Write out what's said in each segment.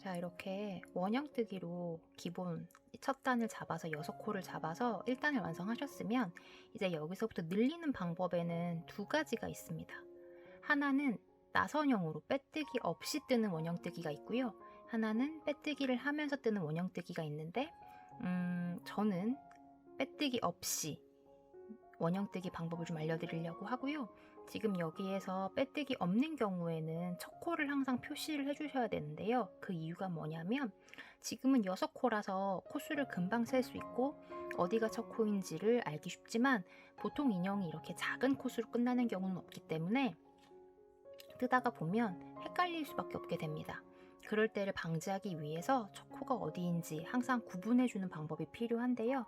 자, 이렇게 원형뜨기로 기본 첫 단을 잡아서 6코를 잡아서 1단을 완성하셨으면 이제 여기서부터 늘리는 방법에는 두 가지가 있습니다. 하나는 나선형으로 빼뜨기 없이 뜨는 원형뜨기가 있고요. 하나는 빼뜨기를 하면서 뜨는 원형뜨기가 있는데 음, 저는 빼뜨기 없이 원형뜨기 방법을 좀 알려드리려고 하고요. 지금 여기에서 빼뜨기 없는 경우에는 첫 코를 항상 표시를 해주셔야 되는데요. 그 이유가 뭐냐면 지금은 6코라서 코수를 금방 셀 수 있고 어디가 첫 코인지를 알기 쉽지만 보통 인형이 이렇게 작은 코수로 끝나는 경우는 없기 때문에 뜨다가 보면 헷갈릴 수밖에 없게 됩니다. 그럴 때를 방지하기 위해서 첫 코가 어디인지 항상 구분해주는 방법이 필요한데요.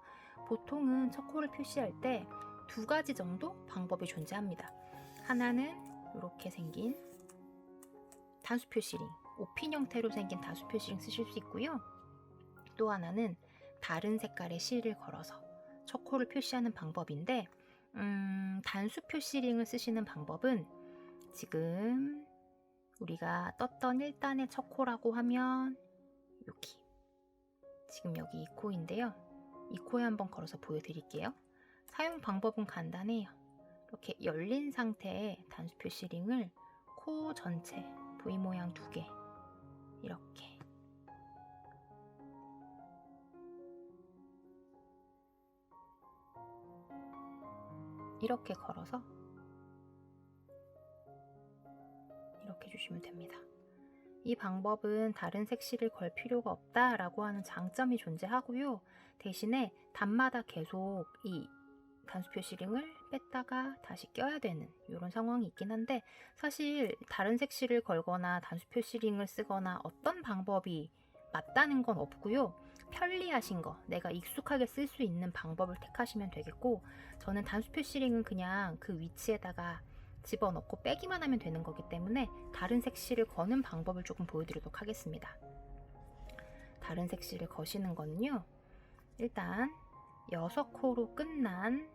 보통은 첫 코를 표시할 때 두 가지 정도 방법이 존재합니다. 하나는 이렇게 생긴 단수 표시링, 오핀 형태로 생긴 단수 표시링 쓰실 수 있고요. 또 하나는 다른 색깔의 실을 걸어서 첫 코를 표시하는 방법인데 음, 단수 표시링을 쓰시는 방법은 지금 우리가 떴던 1단의 첫 코라고 하면 여기 지금 여기 2코인데요. 2코에 한번 걸어서 보여드릴게요. 사용 방법은 간단해요. 이렇게 열린 상태의 단수 표시링을 코 전체 V 모양 두 개 이렇게 이렇게 걸어서 이렇게 주시면 됩니다. 이 방법은 다른 색실을 걸 필요가 없다라고 하는 장점이 존재하고요. 대신에 단마다 계속 이 단수 표시링을 뺐다가 다시 껴야 되는 이런 상황이 있긴 한데 사실 다른 색실을 걸거나 단수 표시링을 쓰거나 어떤 방법이 맞다는 건 없고요. 편리하신 거, 내가 익숙하게 쓸 수 있는 방법을 택하시면 되겠고 저는 단수 표시링은 그냥 그 위치에다가 집어넣고 빼기만 하면 되는 거기 때문에 다른 색실을 거는 방법을 조금 보여드리도록 하겠습니다. 다른 색실을 거시는 거는요. 일단 6코로 끝난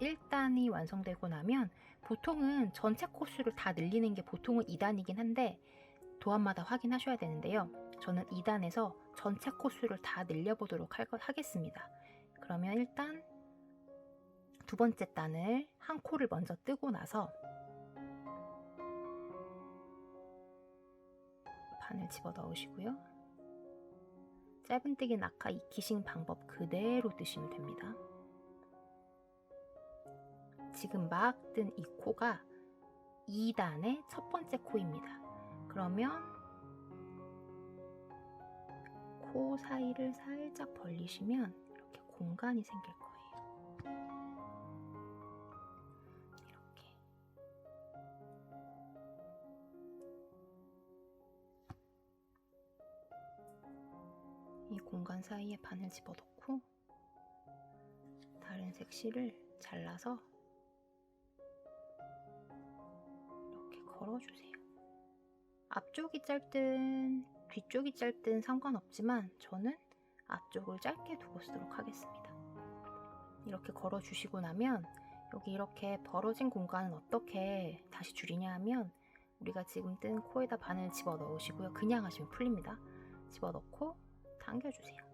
1단이 완성되고 나면 보통은 전체 코수를 다 늘리는 게 보통은 2단이긴 한데 도안마다 확인하셔야 되는데요. 저는 2단에서 전체 코수를 다 늘려보도록 할것 하겠습니다. 그러면 일단 두 번째 단을 한 코를 먼저 뜨고 나서 바늘 집어 넣으시고요. 짧은뜨기 낙하 익히신 방법 그대로 뜨시면 됩니다. 지금 막 뜬 이 코가 2단의 첫 번째 코입니다. 그러면 코 사이를 살짝 벌리시면 이렇게 공간이 생길 거예요. 사이에 바늘 집어넣고 다른 색 실을 잘라서 이렇게 걸어주세요. 앞쪽이 짧든 뒤쪽이 짧든 상관없지만 저는 앞쪽을 짧게 두고 쓰도록 하겠습니다. 이렇게 걸어주시고 나면 여기 이렇게 벌어진 공간은 어떻게 다시 줄이냐 하면 우리가 지금 뜬 코에다 바늘 집어 넣으시고요. 그냥 하시면 풀립니다. 집어 넣고 당겨주세요.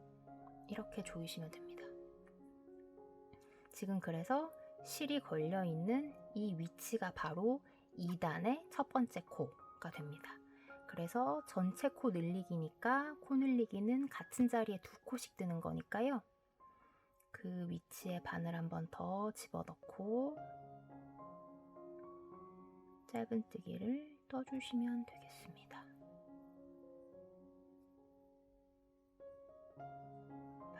이렇게 조이시면 됩니다. 지금 그래서 실이 걸려 있는 이 위치가 바로 2단의 첫 번째 코가 됩니다. 그래서 전체 코 늘리기니까 코 늘리기는 같은 자리에 두 코씩 뜨는 거니까요. 그 위치에 바늘 한 번 더 집어넣고 짧은뜨기를 떠주시면 되겠습니다.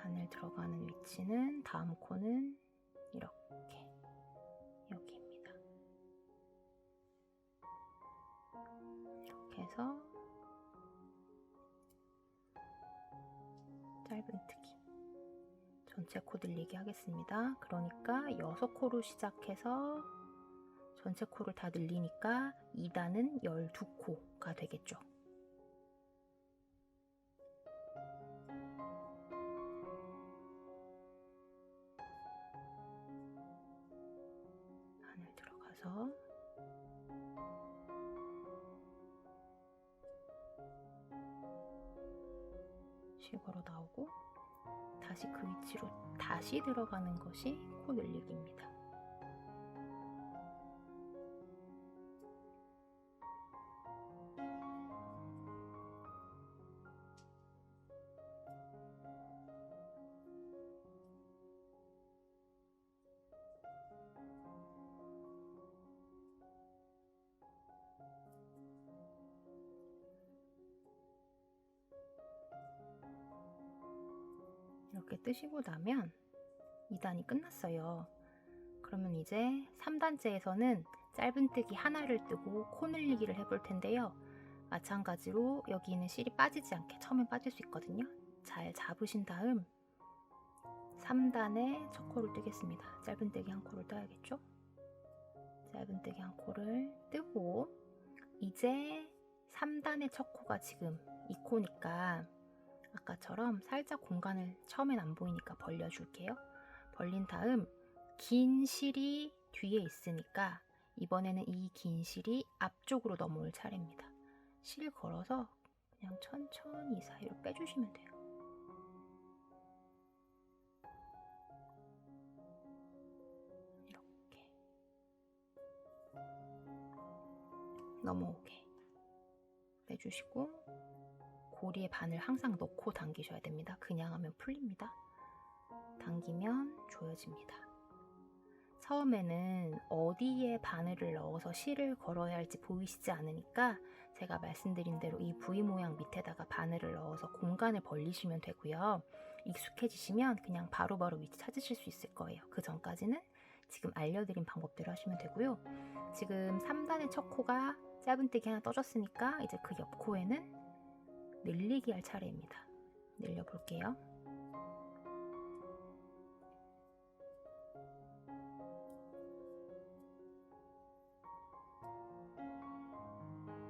바늘 들어가는 위치는 다음 코는 이렇게 여기입니다. 이렇게 해서 짧은뜨기 전체 코 늘리기 하겠습니다. 그러니까 6코로 시작해서 전체 코를 다 늘리니까 2단은 12코가 되겠죠. 다시 걸어 나오고 다시 그 위치로 다시 들어가는 것이 코 늘리기입니다. 이렇게 뜨시고 나면 2단이 끝났어요. 그러면 이제 3단째에서는 짧은뜨기 하나를 뜨고 코 늘리기를 해볼 텐데요. 마찬가지로 여기는 실이 빠지지 않게 처음에 빠질 수 있거든요. 잘 잡으신 다음 3단에 첫 코를 뜨겠습니다. 짧은뜨기 한 코를 떠야겠죠? 짧은뜨기 한 코를 뜨고 이제 3단의 첫 코가 지금 이 코니까 아까처럼 살짝 공간을 처음엔 안 보이니까 벌려줄게요. 벌린 다음 긴 실이 뒤에 있으니까 이번에는 이 긴 실이 앞쪽으로 넘어올 차례입니다. 실 걸어서 그냥 천천히 사이로 빼주시면 돼요. 이렇게 넘어오게 빼주시고 고리에 바늘 항상 넣고 당기셔야 됩니다. 그냥 하면 풀립니다. 당기면 조여집니다. 처음에는 어디에 바늘을 넣어서 실을 걸어야 할지 보이시지 않으니까 제가 말씀드린 대로 이 V 모양 밑에다가 바늘을 넣어서 공간을 벌리시면 되고요. 익숙해지시면 그냥 바로바로 바로 위치 찾으실 수 있을 거예요. 그 전까지는 지금 알려드린 방법대로 하시면 되고요. 지금 3단의 첫 코가 짧은뜨기 하나 떠졌으니까 이제 그 옆 코에는 늘리기 할 차례입니다. 늘려 볼게요.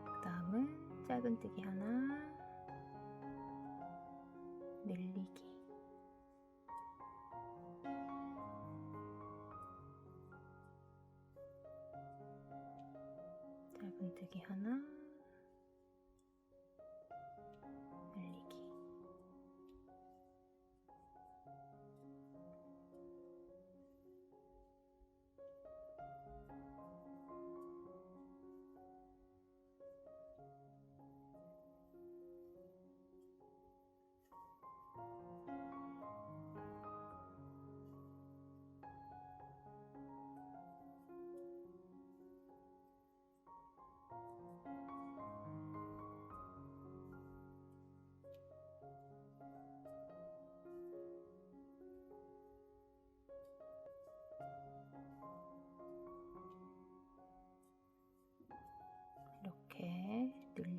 그 다음은 짧은뜨기 하나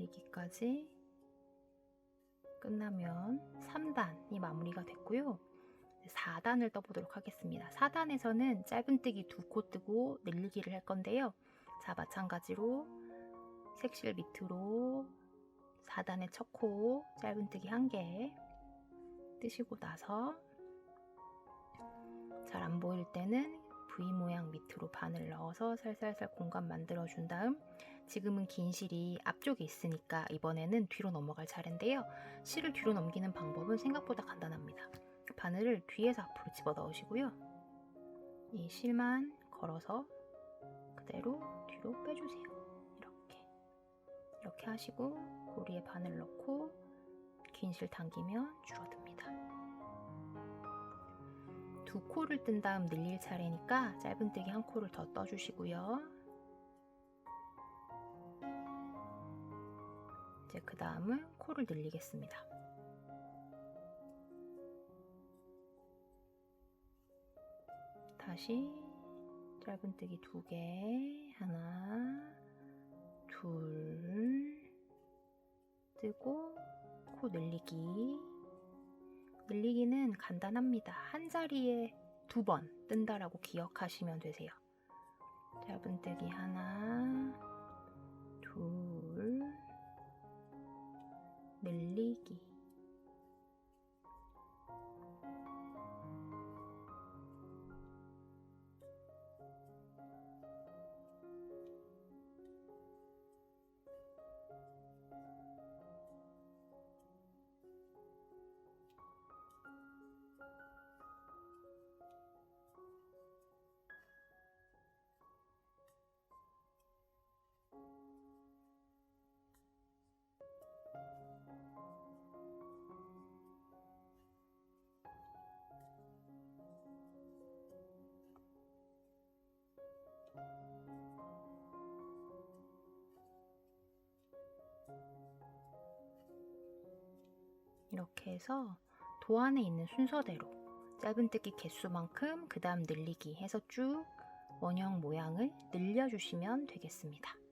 늘리기까지 끝나면 3단이 마무리가 됐고요. 4단을 떠보도록 하겠습니다. 4단에서는 짧은뜨기 두 코 뜨고 늘리기를 할 건데요. 자, 마찬가지로 색실 밑으로 4단의 첫 코 짧은뜨기 한 개 뜨시고 나서 잘 안 보일 때는 V 모양 밑으로 바늘 넣어서 살살살 공간 만들어 준 다음 지금은 긴 실이 앞쪽에 있으니까 이번에는 뒤로 넘어갈 차례인데요. 실을 뒤로 넘기는 방법은 생각보다 간단합니다. 바늘을 뒤에서 앞으로 집어 넣으시고요. 이 실만 걸어서 그대로 뒤로 빼주세요. 이렇게. 이렇게 하시고 고리에 바늘 넣고 긴 실 당기면 줄어듭니다. 두 코를 뜬 다음 늘릴 차례니까 짧은뜨기 한 코를 더 떠주시고요. 이제 그 다음은 코를 늘리겠습니다. 다시 짧은뜨기 두 개, 하나, 둘, 뜨고 코 늘리기. 늘리기는 간단합니다. 한 자리에 두 번 뜬다라고 기억하시면 되세요. 짧은뜨기 하나, 둘, 늘 이렇게 해서 도안에 있는 순서대로 짧은뜨기 개수만큼 그 다음 늘리기 해서 쭉 원형 모양을 늘려주시면 되겠습니다.